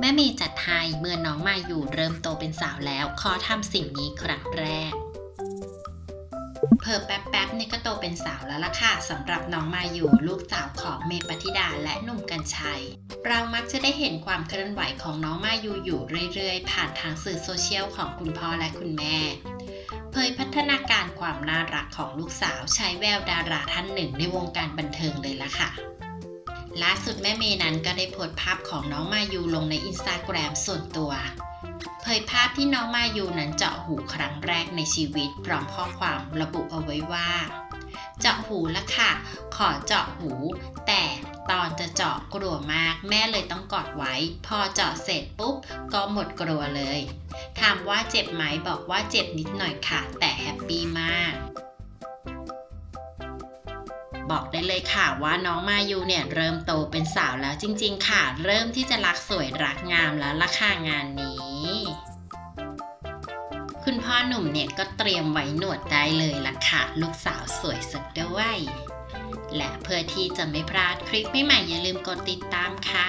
แม่เมย์จัดให้เมื่อน้องมาอยู่เริ่มโตเป็นสาวแล้ว ขอทำสิ่งนี้ครั้งแรก เพอแป๊บๆเนี่ยก็โตเป็นสาวแล้วล่ะค่ะสำหรับน้องมาอยู่ลูกสาวของเมย์ปฏิดาและหนุ่มกัญชัย เรามักจะได้เห็นความเคลื่อนไหวของน้องมาอยู่อยู่เรื่อยๆ ผ่านทางสื่อโซเชียลของคุณพ่อและคุณแม่เผยพัฒนาการความน่ารักของลูกสาวใช้แววดาราท่านหนึ่งในวงการบันเทิงเลยล่ะค่ะ ล่าสุดแม่เมย์นั้นก็ได้โพสต์ภาพของน้องมายูลงในอินสตาแกรมส่วนตัว เผยภาพที่น้องมายูนั้นเจาะหูครั้งแรกในชีวิต พร้อมข้อความระบุเอาไว้ว่า เจาะหูละค่ะ ขอเจาะหู แต่ตอนจะเจาะกลัวมาก แม่เลยต้องกอดไว้ พอเจาะเสร็จปุ๊บ ก็หมดกลัวเลย ถามว่าเจ็บไหมบอกว่าเจ็บนิดหน่อยค่ะ แต่แฮปปี้มาก บอกได้เลยค่ะว่าน้องมายูเนี่ยเริ่มโตเป็นสาวแล้วจริง ๆ ค่ะ เริ่มที่จะรักสวยรักงามแล้วล่ะค่ะงานนี้คุณพ่อหนุ่มเนี่ยก็เตรียมไว้หนวดได้เลยล่ะค่ะ ลูกสาวสวยสุดด้วย และเพื่อที่จะไม่พลาดคลิปใหม่ๆอย่าลืมกดติดตามค่ะ